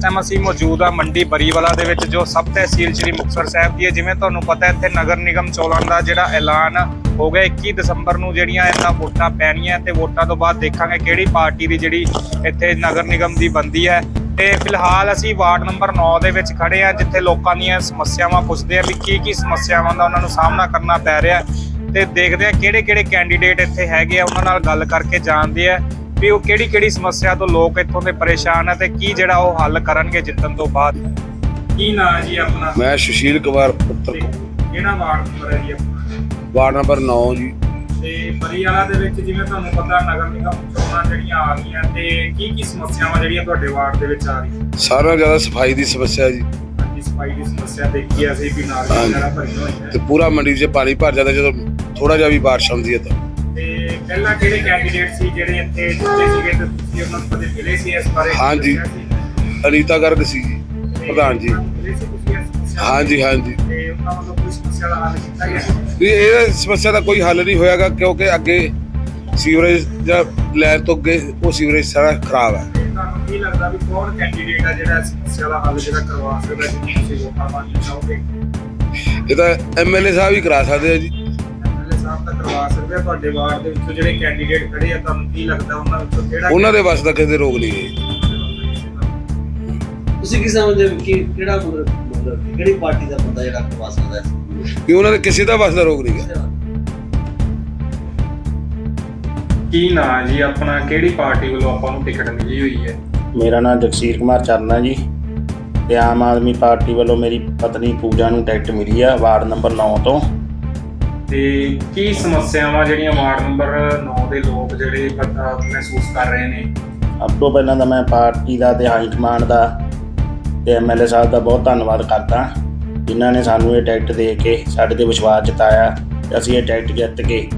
Time ਅਸੀਂ ਮੌਜੂਦ ਆ ਮੰਡੀ ਬਰੀਵਾਲਾ ਦੇ ਵਿੱਚ, ਜੋ ਸਬ ਤਹਿਸੀਲ ਸ੍ਰੀ ਮੁਕਤਸਰ ਸਾਹਿਬ ਦੀ ਹੈ। ਜਿਵੇਂ ਤੁਹਾਨੂੰ ਪਤਾ ਇੱਥੇ ਨਗਰ ਨਿਗਮ ਚੋਣਾਂ ਦਾ ਜਿਹੜਾ ਐਲਾਨ ਹੋ ਗਿਆ 21 ਦਸੰਬਰ ਨੂੰ ਜਿਹੜੀਆਂ ਇਹਨਾਂ ਵੋਟਾਂ ਪੈਣੀਆਂ ਤੇ ਵੋਟਾਂ ਤੋਂ ਬਾਅਦ ਦੇਖਾਂਗੇ ਕਿਹੜੀ ਪਾਰਟੀ ਦੀ ਜਿਹੜੀ ਇੱਥੇ ਨਗਰ ਨਿਗਮ ਦੀ ਬੰਦੀ ਹੈ। ਤੇ ਫਿਲਹਾਲ ਅਸੀਂ ਵਾਰਡ ਨੰਬਰ 9 ਦੇ ਵਿੱਚ ਖੜੇ ਆ ਜਿੱਥੇ ਲੋਕਾਂ ਦੀਆਂ ਸਮੱਸਿਆਵਾਂ ਪੁੱਛਦੇ ਆ ਵੀ ਕੀ ਕੀ ਸਮੱਸਿਆਵਾਂ ਦਾ ਉਹਨਾਂ ਨੂੰ ਸਾਹਮਣਾ ਕਰਨਾ ਪੈ ਰਿਹਾ ਤੇ ਦੇਖਦੇ ਆ ਕਿਹੜੇ ਕਿਹੜੇ ਕੈਂਡੀਡੇਟ ਇੱਥੇ ਹੈਗੇ ਆ, ਉਹਨਾਂ ਨਾਲ ਗੱਲ ਕਰਕੇ ਜਾਣਦੇ ਆ ਵੀ ਉਹ ਕਿਹੜੀ ਕਿਹੜੀ ਸਮੱਸਿਆ ਤੋਂ ਲੋਕ ਇੱਥੋਂ ਦੇ ਪਰੇਸ਼ਾਨ ਆ ਤੇ ਕੀ ਜਿਹੜਾ ਉਹ ਹੱਲ ਕਰਨਗੇ ਜਿੱਤਣ ਤੋਂ ਬਾਅਦ? ਕੀ ਨਾਂ ਜੀ ਆਪਣਾ? ਮੈਂ ਸੁਸ਼ੀਲ ਕੁਮਾਰ ਪੁੱਤਰ। ਤੇ ਕਿਹੜਾ ਵਾਰਡ ਨੰਬਰ ਹੈ ਜੀ ਆਪਣਾ? ਵਾਰਡ ਨੰਬਰ 9 ਜੀ। ਤੇ ਬਰੀਵਾਲਾ ਦੇ ਵਿੱਚ ਜਿਵੇਂ ਤੁਹਾਨੂੰ ਪਤਾ ਨਗਰ ਨਿਗਮ ਚੋਣਾਂ ਜਿਹੜੀਆਂ ਆ ਗਈਆਂ ਤੇ ਕੀ ਕੀ ਸਮੱਸਿਆਵਾਂ ਜਿਹੜੀਆਂ ਤੁਹਾਡੇ ਵਾਰਡ ਦੇ ਵਿੱਚ ਆ ਰਹੀਆਂ? ਸਾਰਿਆਂ ਨਾਲੋਂ ਜ਼ਿਆਦਾ ਸਫ਼ਾਈ ਦੀ ਸਮੱਸਿਆ ਜੀ। ਹਾਂਜੀ ਸਫ਼ਾਈ ਦੀ ਸਮੱਸਿਆ ਦੇਖੀ ਅਸੀਂ ਵੀ ਹਾਂਜੀ। ਵਗੈਰਾ ਭਰੀਆਂ ਹੋਈਆਂ। ਤੇ ਪੂਰਾ ਮੰਡੀ 'ਚ ਪਾਣੀ ਭਰ ਜਾਂਦਾ ਜਦੋਂ ਥੋੜਾ ਜਿਹਾ ਵੀ ਬਾਰਿਸ਼ ਆਉਂਦੀ ਹੈ ਤੇ। ਪਹਿਲਾਂ ਕਿਹੜੇ ਕੈਂਡੀਡੇਟ ਸੀ ਜਿਹੜੇ ਇੱਥੇ ਜਿੱਤੇ ਸੀਗੇ ਤੇ ਤੁਸੀਂ ਉਹਨਾਂ ਨੂੰ ਕਦੇ ਮਿਲੇ ਸੀ ਇਸ ਬਾਰੇ? ਹਾਂਜੀ। ਅਨੀਤਾ ਗਰਗ ਸੀ ਜੀ ਪ੍ਰਧਾਨ ਜੀ। ਮਿਲੇ ਸੀ ਤੁਸੀਂ ਇਸ ਸਮੱਸਿਆ ਨੂੰ? ਹਾਂਜੀ ਹਾਂਜੀ। ਤੇ ਉਹਨਾਂ ਵੱਲੋਂ ਕੋਈ ਸਮੱਸਿਆ ਦਾ ਹੱਲ ਕੀਤਾ ਗਿਆ? ਵੀ ਇਹ ਸਮੱਸਿਆ ਦਾ ਕੋਈ ਹੱਲ ਨਹੀਂ ਹੋਇਆਗਾ ਕਿਉਂਕਿ ਅੱਗੇ ਸੀਵਰੇਜ ਜਾਂ ਲੈਣ ਤੋਂ ਅੱਗੇ ਉਹ ਸੀਵਰੇਜ ਸਾਰਾ ਖਰਾਬ ਹੈ। ਤੇ ਤੁਹਾਨੂੰ ਕੀ ਲੱਗਦਾ ਵੀ ਕੌਣ ਕੈਂਡੀਡੇਟ ਆ ਜਿਹੜਾ ਇਸ ਸਮੱਸਿਆ ਦਾ ਹੱਲ ਜਿਹੜਾ ਕਰਵਾ ਸਕਦਾ ਜੇ ਤੁਸੀਂ ਵੋਟਾਂ ਮੰਗਣਾ ਚਾਹੋਗੇ ਇਹ ਤਾਂ ਐਮਐਲਏ ਸਾਹਿਬ ਹੀ ਕਰਾ ਸਕਦੇ ਆ ਜੀ। ਕਰਵਾ ਸਕਦੇ ਆ? ਤੁਹਾਡੇ ਵਾਰਡ ਦੇ ਵਿੱਚੋਂ ਜਿਹੜੇ ਕੈਂਡੀਡੇਟ ਖੜੇ ਆ ਤੁਹਾਨੂੰ ਕੀ ਲੱਗਦਾ ਉਹਨਾਂ ਵਿੱਚੋਂ ਕਿਹੜਾ ਉਹਨਾਂ ਦੇ ਵੱਸ ਦਾ ਕਿਸੇ ਰੋਗ ਨਹੀਂ ਹੈ। ਤੁਸੀਂ ਕੀ ਸਮਝਦੇ ਹੋ ਕਿ ਕਿਹੜਾ ਮਤਲਬ ਕਿਹੜੀ ਪਾਰਟੀ ਦਾ ਬੰਦਾ ਜਿਹੜਾ ਕਰਵਾ ਸਕਦਾ ਹੈ? ਕਿ ਉਹਨਾਂ ਦੇ ਕਿਸੇ ਦਾ ਵੱਸ ਦਾ ਰੋਗ ਨਹੀਂ ਹੈ। ਕੀ ਨਾਂ ਜੀ ਆਪਣਾ? ਕਿਹੜੀ ਪਾਰਟੀ ਵੱਲੋਂ ਆਪਾਂ ਨੂੰ ਟਿਕਟ ਮਿਲੀ ਹੋਈ ਹੈ? ਮੇਰਾ ਨਾਮ ਜਗਸੀਰ ਕੁਮਾਰ ਚਰਨਾ ਜੀ। ਤੇ ਆਮ ਆਦਮੀ ਪਾਰਟੀ ਵੱਲੋਂ ਮੇਰੀ ਪਤਨੀ ਪੂਜਾ ਨੂੰ ਟਿਕਟ ਮਿਲੀ ਆ ਵਾਰਡ ਨੰਬਰ 9 ਤੋਂ। ਤੇ ਕੀ ਸਮੱਸਿਆਵਾਂ ਜਿਹੜੀਆਂ ਵਾਰਡ ਨੰਬਰ 9 ਦੇ ਲੋਕ ਜਿਹੜੇ ਪਤਾ ਮਹਿਸੂਸ ਕਰ ਰਹੇ ਨੇ? ਸਭ ਤੋਂ ਪਹਿਲਾਂ ਤਾਂ ਮੈਂ ਪਾਰਟੀ ਦਾ ਤੇ ਹਾਈ ਕਮਾਂਡ ਦਾ ਤੇ ਐਮਐਲਏ ਸਾਹਿਬ ਦਾ ਬਹੁਤ ਧੰਨਵਾਦ ਕਰਦਾ। ਜਿਨ੍ਹਾਂ ਨੇ ਸਾਨੂੰ ਇਹ ਟਿਕਟ ਦੇ ਕੇ ਸਾਡੇ ਤੇ ਵਿਸ਼ਵਾਸ ਜਤਾਇਆ ਤੇ ਅਸੀਂ ਇਹ ਟਿਕਟ ਜਿੱਤ ਕੇ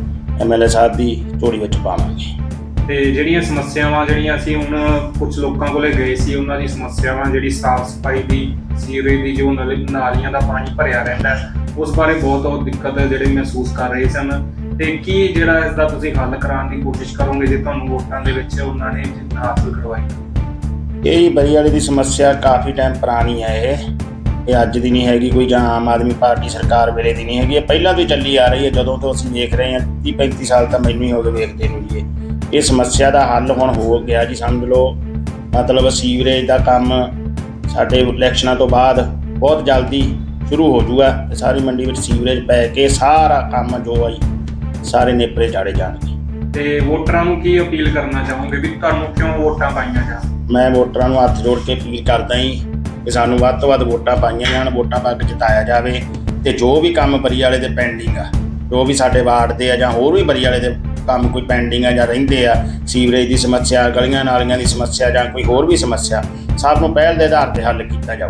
ਐਮਐਲਏ ਸਾਹਿਬ ਦੀ ਝੋਲੀ ਵਿੱਚ ਪਾਵਾਂਗੇ। ਤੇ ਜਿਹੜੀਆਂ ਸਮੱਸਿਆਵਾਂ ਜਿਹੜੀਆਂ ਅਸੀਂ ਹੁਣ ਕੁਝ ਲੋਕਾਂ ਕੋਲੇ ਗਏ ਸੀ ਉਹਨਾਂ ਦੀ ਸਮੱਸਿਆਵਾਂ ਜਿਹੜੀ ਸਾਫ਼ ਸਫ਼ਾਈ ਦੀ ਸੀਵਰੇਜ ਦੀ ਜੋ ਨਾਲੀ- ਨਾਲੀਆਂ ਦਾ ਪਾਣੀ ਭਰਿਆ ਰਹਿੰਦਾ ਹੈ, ਉਸ ਬਾਰੇ ਬਹੁਤ ਬਹੁਤ ਦਿੱਕਤ ਜਿਹੜੇ ਮਹਿਸੂਸ ਕਰ ਰਹੇ ਸਨ। ਤੇ ਕੀ ਜਿਹੜਾ ਇਸ ਦਾ ਤੁਸੀਂ ਹੱਲ ਕਰਾਉਣ ਦੀ ਕੋਸ਼ਿਸ਼ ਕਰੋਗੇ ਜੇ ਤੁਹਾਨੂੰ ਵੋਟਾਂ ਦੇ ਵਿੱਚ ਉਹਨਾਂ ਨੇ ਜਿੱਤ ਹਾਸਲ ਕਰਵਾਈ ਇਹ ਹੀ ਬਰੀ ਵਾਲੇ ਦੀ ਸਮੱਸਿਆ ਕਾਫੀ ਟਾਈਮ ਪੁਰਾਣੀ ਹੈ ਇਹ। ਇਹ ਅੱਜ ਦੀ ਨਹੀਂ ਹੈਗੀ, ਕੋਈ ਜਾਂ ਆਮ ਆਦਮੀ ਪਾਰਟੀ ਸਰਕਾਰ ਵੇਲੇ ਦੀ ਨਹੀਂ ਹੈਗੀ। ਇਹ ਪਹਿਲਾਂ ਤੋਂ ਚੱਲੀ ਆ ਰਹੀ ਹੈ, ਜਦੋਂ ਤੋਂ ਅਸੀਂ ਦੇਖ ਰਹੇ ਹਾਂ 30 35 ਸਾਲ ਤਾਂ ਮੈਨੂੰ ਹੀ ਹੋ ਗਏ ਵੇਖਦੇ ਨੂੰ ਜੀ ਇਹ ਸਮੱਸਿਆ ਦਾ ਹੱਲ ਹੁਣ ਹੋ ਗਿਆ ਜੀ, ਸਮਝ ਲਓ। ਮਤਲਬ ਸੀਵਰੇਜ ਦਾ ਕੰਮ ਸਾਡੇ ਇਲੈਕਸ਼ਨਾਂ ਤੋਂ ਬਾਅਦ ਬਹੁਤ ਜਲਦੀ ਸ਼ੁਰੂ ਹੋ ਜਾਊਗਾ ਤੇ ਸਾਰੀ ਮੰਡੀ ਵਿੱਚ ਸੀਵਰੇਜ ਪੈ ਕੇ ਸਾਰਾ ਕੰਮ ਜੋ ਆਈ ਸਾਰੇ ਨੇਪਰੇ ਚਾੜੇ ਜਾਣਗੇ। ਤੇ ਵੋਟਰਾਂ ਨੂੰ ਕੀ ਅਪੀਲ ਕਰਨਾ ਚਾਹੋਗੇ ਵੀ ਤੁਹਾਨੂੰ ਕਿਉਂ ਵੋਟਾਂ ਪਾਈਆਂ ਜਾਣ? ਮੈਂ ਵੋਟਰਾਂ ਨੂੰ ਹੱਥ ਜੋੜ ਕੇ ਅਪੀਲ ਕਰਦਾ ਹਾਂ ਕਿ ਸਾਨੂੰ ਵੱਧ ਤੋਂ ਵੱਧ ਵੋਟਾਂ ਪਾਈਆਂ ਜਾਣ ਵੋਟਾਂ ਪਾ ਕੇ ਜਿਤਾਇਆ ਜਾਵੇ ਤੇ ਜੋ ਵੀ ਕੰਮ ਬਰੀ ਵਾਲੇ ਦੇ ਪੈਂਡਿੰਗ ਆ ਜੋ ਵੀ ਸਾਡੇ ਵਾਰਡ ਦੇ ਆ ਜਾਂ ਹੋਰ ਵੀ ਬਰੀ ਵਾਲੇ ਦੇ ਕੰਮ ਕੋਈ ਪੈਂਡਿੰਗ ਆ ਜਾਂ ਰਹਿੰਦੇ ਆ ਸੀਵਰੇਜ ਦੀ ਸਮੱਸਿਆ ਗਲੀਆਂ ਨਾਲੀਆਂ ਦੀ ਸਮੱਸਿਆ ਜਾਂ ਕੋਈ ਹੋਰ ਵੀ ਸਮੱਸਿਆ ਸਭ ਨੂੰ ਪਹਿਲ ਦੇ ਆਧਾਰ ਤੇ ਹੱਲ ਕੀਤਾ ਜਾਊ